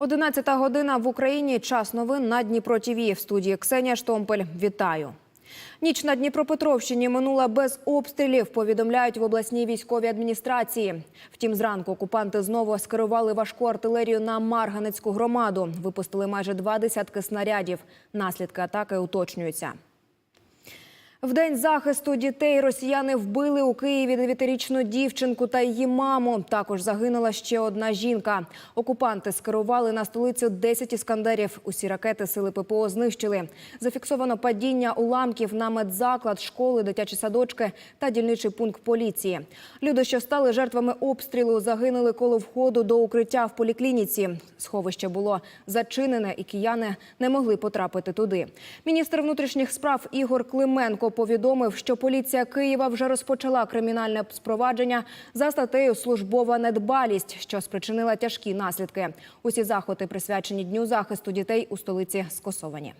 Одинадцята година в Україні. Час новин на Дніпро ТІВІ. В студії Ксенія Штомпель. Вітаю. Ніч на Дніпропетровщині минула без обстрілів, повідомляють в обласній військовій адміністрації. Втім, зранку окупанти знову скерували важку артилерію на Марганецьку громаду. Випустили майже два десятки снарядів. Наслідки атаки уточнюються. В день захисту дітей росіяни вбили у Києві дев'ятирічну дівчинку та її маму. Також загинула ще одна жінка. Окупанти скерували на столицю 10 іскандерів. Усі ракети сили ППО знищили. Зафіксовано падіння уламків на медзаклад, школи, дитячі садочки та дільничий пункт поліції. Люди, що стали жертвами обстрілу, загинули коло входу до укриття в поліклініці. Сховище було зачинене, і кияни не могли потрапити туди. Міністр внутрішніх справ Ігор Клименко повідомив, що поліція Києва вже розпочала кримінальне спровадження за статтею Службова недбалість, що спричинила тяжкі наслідки. Усі заходи присвячені дню захисту дітей у столиці скасовані.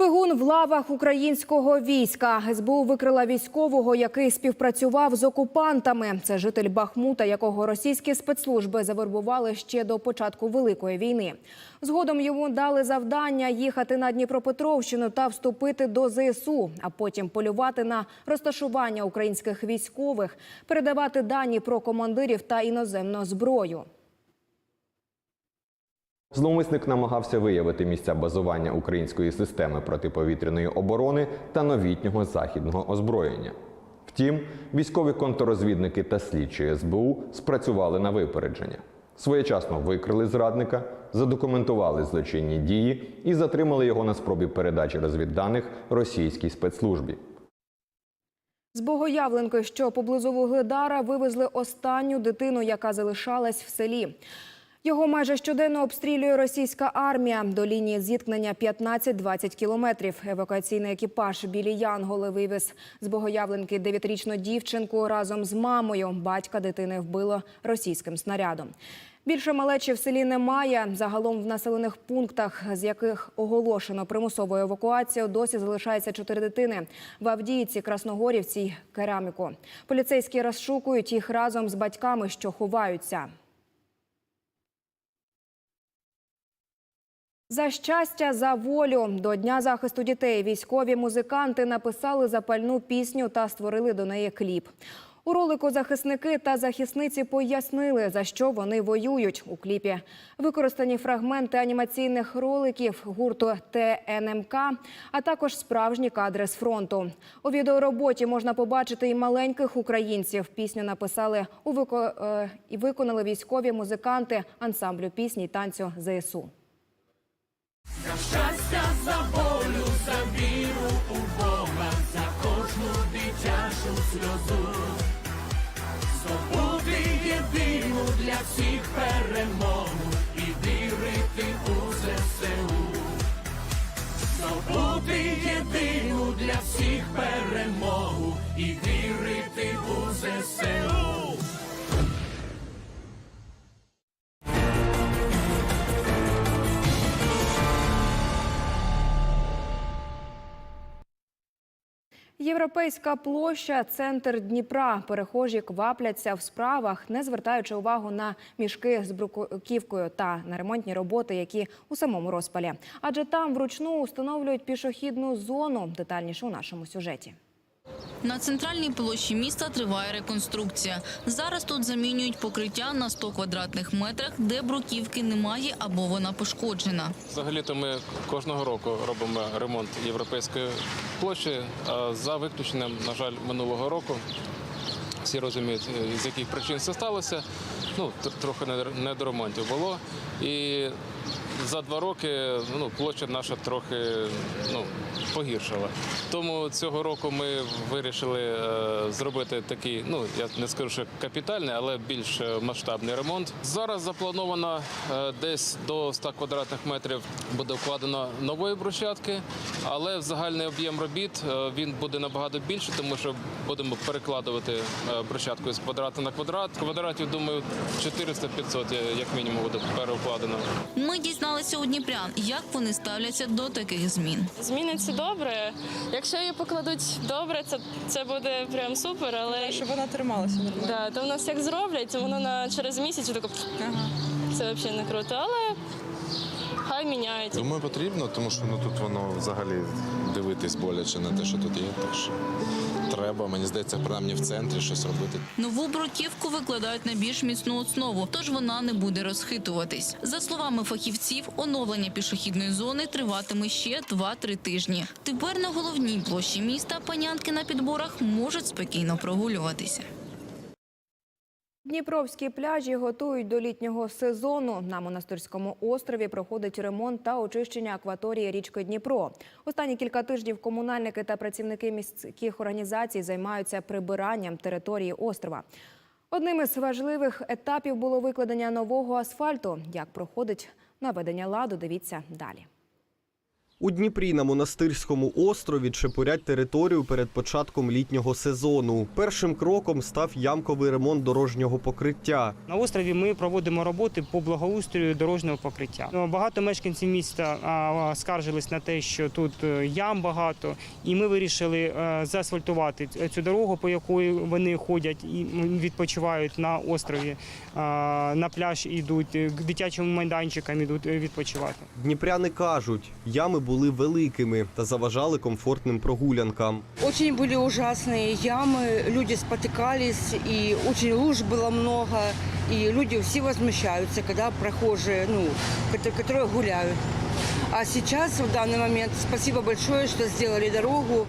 Шпигун в лавах українського війська. СБУ викрила військового, який співпрацював з окупантами. Це житель Бахмута, якого російські спецслужби завербували ще до початку Великої війни. Згодом йому дали завдання їхати на Дніпропетровщину та вступити до ЗСУ, а потім полювати на розташування українських військових, передавати дані про командирів та іноземну зброю. Зловмисник намагався виявити місця базування української системи протиповітряної оборони та новітнього західного озброєння. Втім, військові контррозвідники та слідчі СБУ спрацювали на випередження. Своєчасно викрили зрадника, задокументували злочинні дії і затримали його на спробі передачі розвідданих російській спецслужбі. З Богоявленки, що поблизу Вугледара, вивезли останню дитину, яка залишалась в селі. Його майже щоденно обстрілює російська армія. До лінії зіткнення 15-20 кілометрів. Евакуаційний екіпаж білі Янголи вивез з Богоявленки дев'ятирічну дівчинку разом з мамою. Батька дитини вбило російським снарядом. Більше малечі в селі немає. Загалом в населених пунктах, з яких оголошено примусову евакуацію, досі залишається чотири дитини в Авдіївці, Красногорівці Кераміку. Поліцейські розшукують їх разом з батьками, що ховаються. За щастя, за волю до Дня захисту дітей військові музиканти написали запальну пісню та створили до неї кліп. У ролику захисники та захисниці пояснили, за що вони воюють. У кліпі використані фрагменти анімаційних роликів гурту ТНМК, а також справжні кадри з фронту. У відеороботі можна побачити і маленьких українців. Пісню написали у вико... е, і виконали військові музиканти ансамблю пісні танцю ЗСУ. Щастя за волю, за віру у Бога, за кожну дитячу сльозу. Здобути єдину для всіх перемогу і вірити у ЗСУ. Здобути єдину для всіх перемогу і вірити у ЗСУ. Європейська площа, центр Дніпра. Перехожі квапляться в справах, не звертаючи увагу на мішки з бруківкою та на ремонтні роботи, які у самому розпалі. Адже там вручну установлюють пішохідну зону. Детальніше у нашому сюжеті. На центральній площі міста триває реконструкція. Зараз тут замінюють покриття на 100 квадратних метрах, де бруківки немає або вона пошкоджена. Взагалі-то ми кожного року робимо ремонт європейської площі. А за виключенням, на жаль, минулого року. Всі розуміють, е, з яких причин це сталося. Ну, трохи не- не до ремонтів було. І за два роки ну, площа наша трохи ну, погіршила. Тому цього року ми вирішили е, зробити такий, ну я не скажу, що капітальний, але більш е, масштабний ремонт. Зараз заплановано е, десь до 100 квадратних метрів буде вкладено нової брусчатки, але загальний об'єм робіт е, він буде набагато більше, тому що будемо перекладувати е, брусчатку з квадрата на квадрат. Квадратів, думаю, 400-500 як мінімум буде переукладено. Ми дізналися у дніпрян, як вони ставляться до таких змін. Зміни це добре. Якщо її покладуть добре, це, це буде прям супер, але Щоб вона трималася нормально. да, то в нас як зроблять, воно на через місяць тако Ага. це взагалі не круто. Але хай міняють. Думаю, потрібно, тому що ну тут воно взагалі дивитись боляче на те, що тут є. Так що треба, мені здається, принаймні в центрі щось робити. Нову бруківку викладають на більш міцну основу, тож вона не буде розхитуватись. За словами фахівців, оновлення пішохідної зони триватиме ще 2-3 тижні. Тепер на головній площі міста панянки на підборах можуть спокійно прогулюватися. Дніпровські пляжі готують до літнього сезону. На монастирському острові проходить ремонт та очищення акваторії річки Дніпро. Останні кілька тижнів комунальники та працівники міських організацій займаються прибиранням території острова. Одним із важливих етапів було викладення нового асфальту. Як проходить наведення ладу, дивіться далі. У Дніпрі на монастирському острові чепурять територію перед початком літнього сезону. Першим кроком став ямковий ремонт дорожнього покриття. На острові ми проводимо роботи по благоустрою дорожнього покриття. Ну, Багато мешканців міста скаржились на те, що тут е, ям багато, і ми вирішили е, заасфальтувати цю дорогу, по якої вони ходять і відпочивають на острові. На пляж ідуть, е, к дитячим майданчикам ідуть відпочивати. Дніпряни кажуть, ями були великими та заважали комфортним прогулянкам. Очень были ужасные ямы, люди спотыкались, и очень луж было много, и люди все возмущаются, когда прохожие, ну, кото- которые гуляют. А сейчас, в данный момент, спасибо большое, что сделали дорогу.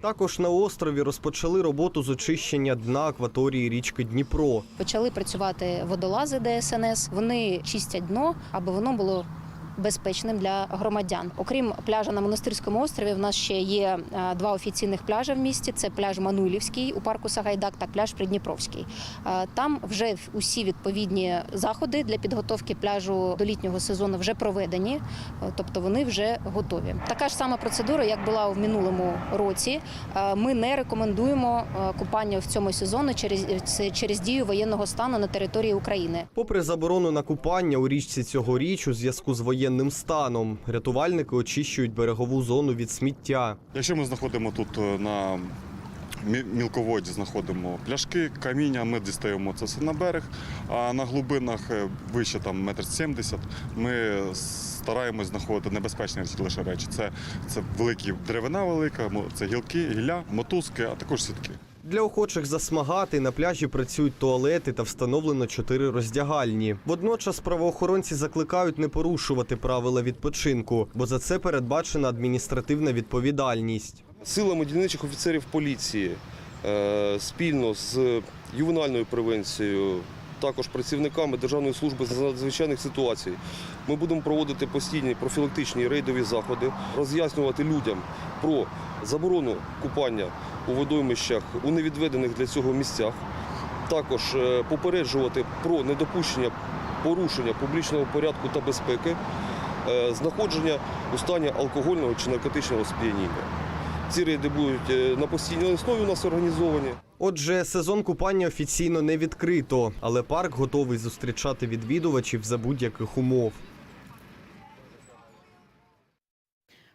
Також на острові розпочали роботу з очищення дна акваторії річки Дніпро. Почали працювати водолази ДСНС. Вони чистять дно, аби воно було. Безпечним для громадян, окрім пляжа на монастирському острові, в нас ще є е, два офіційних пляжі в місті: це пляж Мануйлівський у парку Сагайдак та пляж Придніпровський. Е, Там вже усі відповідні заходи для підготовки пляжу до літнього сезону вже проведені, е, тобто вони вже готові. Така ж сама процедура, як була в минулому році. Ми не рекомендуємо купання в цьому сезону через через дію воєнного стану на території України. Попри заборону на купання у річці цьогоріч у зв'язку з воєнним станом, рятувальники очищують берегову зону від сміття. Якщо ми знаходимо тут е, на мілководі, знаходимо пляшки, каміння, ми дістаємо це все на берег, а на глибинах е, вище там метр сімдесят ми стараємось знаходити небезпечні лише речі. Це, це великі деревина велика, це гілки, гілля, мотузки, а також сітки. Для охочих засмагати на пляжі працюють туалети та встановлено чотири роздягальні. Водночас правоохоронці закликають не порушувати правила відпочинку, бо за це передбачена адміністративна відповідальність. Силами дільничих офіцерів поліції е, спільно з ювенальною превенцією, також працівниками Державної служби з надзвичайних ситуацій, ми будемо проводити постійні профілактичні рейдові заходи, роз'яснювати людям про заборону купання у водоймищах у невідведених для цього місцях, також е, попереджувати про недопущення порушення публічного порядку та безпеки, е, знаходження у стані алкогольного чи наркотичного сп'яніння. Ці рейди будуть е, на постійній основі у нас організовані. Отже, сезон купання офіційно не відкрито, але парк готовий зустрічати відвідувачів за будь-яких умов.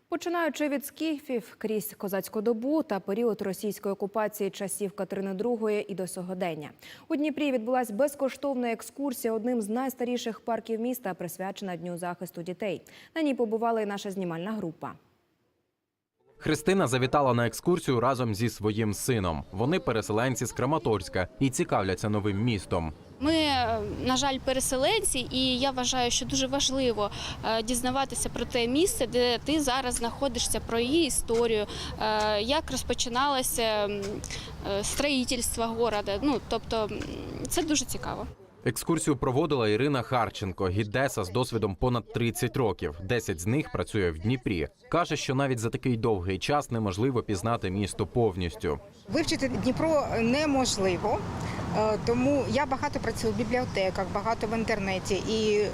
Починаючи від скіфів крізь козацьку добу та період російської окупації часів Катерини II і до сьогодення. У Дніпрі відбулася безкоштовна екскурсія одним з найстаріших парків міста, присвячена Дню захисту дітей. На ній побувала і наша знімальна група. Христина завітала на екскурсію разом зі своїм сином. Вони переселенці з Краматорська і цікавляться новим містом. Ми, е, на жаль, переселенці, і я вважаю, що дуже важливо е, дізнаватися про те місце, де ти зараз знаходишся, про її історію, е, як розпочиналося строїтельство города. Ну тобто це дуже цікаво. Екскурсію проводила Ірина Харченко, гідеса з досвідом понад 30 років. 10 з них працює в Дніпрі. Каже, що навіть за такий довгий час неможливо пізнати місто повністю. Вивчити Дніпро неможливо, е, тому я багато працюю в бібліотеках, багато в інтернеті, і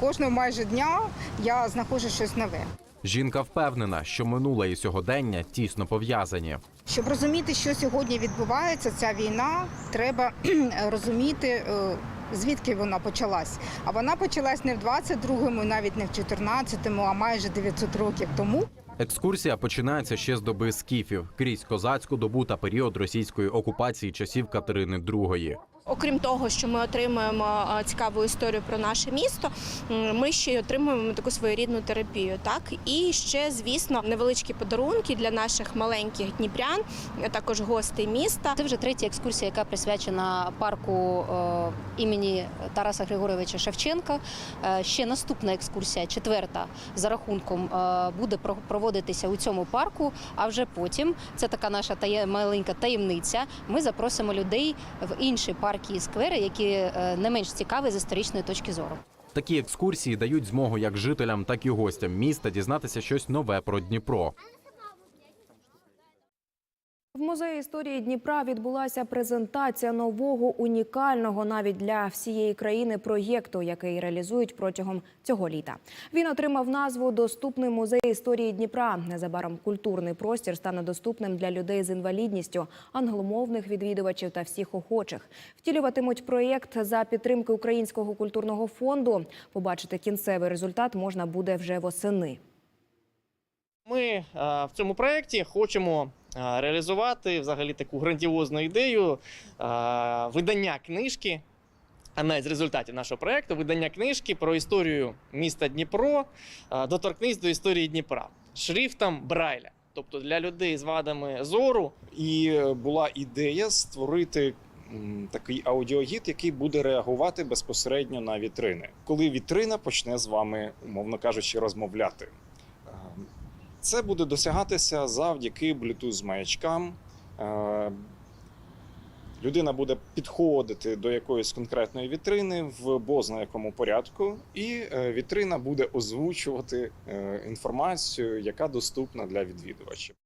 кожного майже дня я знаходжу щось нове. Жінка впевнена, що минуле і сьогодення тісно пов'язані. Щоб розуміти, що сьогодні відбувається, ця війна, треба розуміти, е, звідки вона почалась. А вона почалась не в 22-му, навіть не в 14-му, а майже 900 років тому. Екскурсія починається ще з доби скіфів, крізь козацьку добу та період російської окупації часів Катерини II. Окрім того, що ми отримуємо цікаву історію про наше місто, ми ще й отримуємо таку своєрідну терапію. Так і ще, звісно, невеличкі подарунки для наших маленьких дніпрян, а також гостей міста. Це вже третя екскурсія, яка присвячена парку е, імені Тараса Григоровича Шевченка. Е, ще наступна екскурсія, четверта за рахунком, е, буде проводитися у цьому парку. А вже потім це така наша маленька таємниця. Ми запросимо людей в інші парки і сквери, які е, не менш цікаві з історичної точки зору. Такі екскурсії дають змогу як жителям, так і гостям міста дізнатися щось нове про Дніпро. В музеї історії Дніпра відбулася презентація нового унікального навіть для всієї країни проєкту, який реалізують протягом цього літа. Він отримав назву Доступний музей історії Дніпра. Незабаром культурний простір стане доступним для людей з інвалідністю, англомовних відвідувачів та всіх охочих. Втілюватимуть проєкт за підтримки Українського культурного фонду. Побачити кінцевий результат можна буде вже восени. Ми е, в цьому проєкті хочемо е, реалізувати взагалі таку грандіозну ідею е, видання книжки. Одна з результатів нашого проєкту видання книжки про історію міста Дніпро. Доторкнись до історії Дніпра шрифтом Брайля. Тобто для людей з вадами зору І була ідея створити такий аудіогід, який буде реагувати безпосередньо на вітрини, коли вітрина почне з вами, умовно кажучи, розмовляти. Це буде досягатися завдяки Bluetooth маячкам. Е, Людина буде підходити до якоїсь конкретної вітрини в бозна якому порядку, і е, вітрина буде озвучувати е, інформацію, яка доступна для відвідувачів.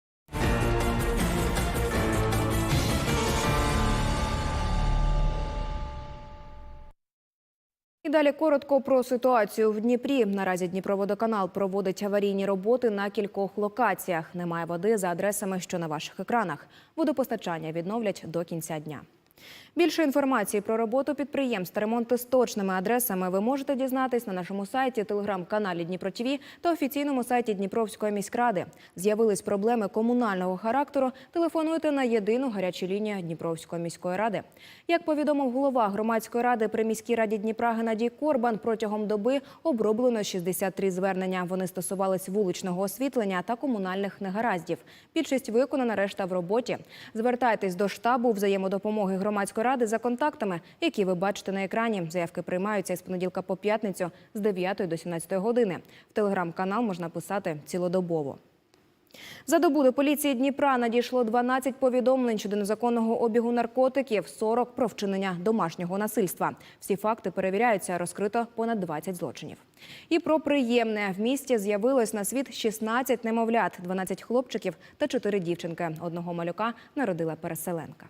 Далі коротко про ситуацію в Дніпрі. Наразі Дніпроводоканал проводить аварійні роботи на кількох локаціях. Немає води за адресами, що на ваших екранах. Водопостачання відновлять до кінця дня. Більше інформації про роботу підприємств та ремонти з точними адресами ви можете дізнатись на нашому сайті, телеграм-каналі Дніпро ТВ та офіційному сайті Дніпровської міськради. З'явились проблеми комунального характеру. Телефонуйте на єдину гарячу лінію Дніпровської міської ради. Як повідомив голова громадської ради при міській раді Дніпра Геннадій Корбан, протягом доби оброблено 63 звернення. Вони стосувались вуличного освітлення та комунальних негараздів. Більшість виконана, решта в роботі. Звертайтесь до штабу взаємодопомоги громадської ради за контактами, які ви бачите на екрані. Заявки приймаються з понеділка по п'ятницю з 9 до 17 години. В телеграм-канал можна писати цілодобово. За добу до поліції Дніпра надійшло 12 повідомлень щодо незаконного обігу наркотиків, 40 про вчинення домашнього насильства. Всі факти перевіряються, розкрито понад 20 злочинів. І про приємне в місті з'явилось на світ 16 немовлят, 12 хлопчиків та 4 дівчинки. Одного малюка народила переселенка.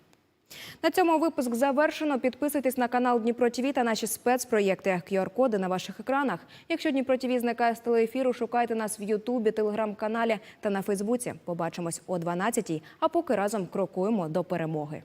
На цьому випуск завершено. Підписуйтесь на канал Дніпро ТВ та наші спецпроєкти. QR-коди на ваших екранах. Якщо Дніпро ТВ зникає з телеефіру, шукайте нас в Ютубі, телеграм-каналі та на Фейсбуці. Побачимось о 12-й, а поки разом крокуємо до перемоги.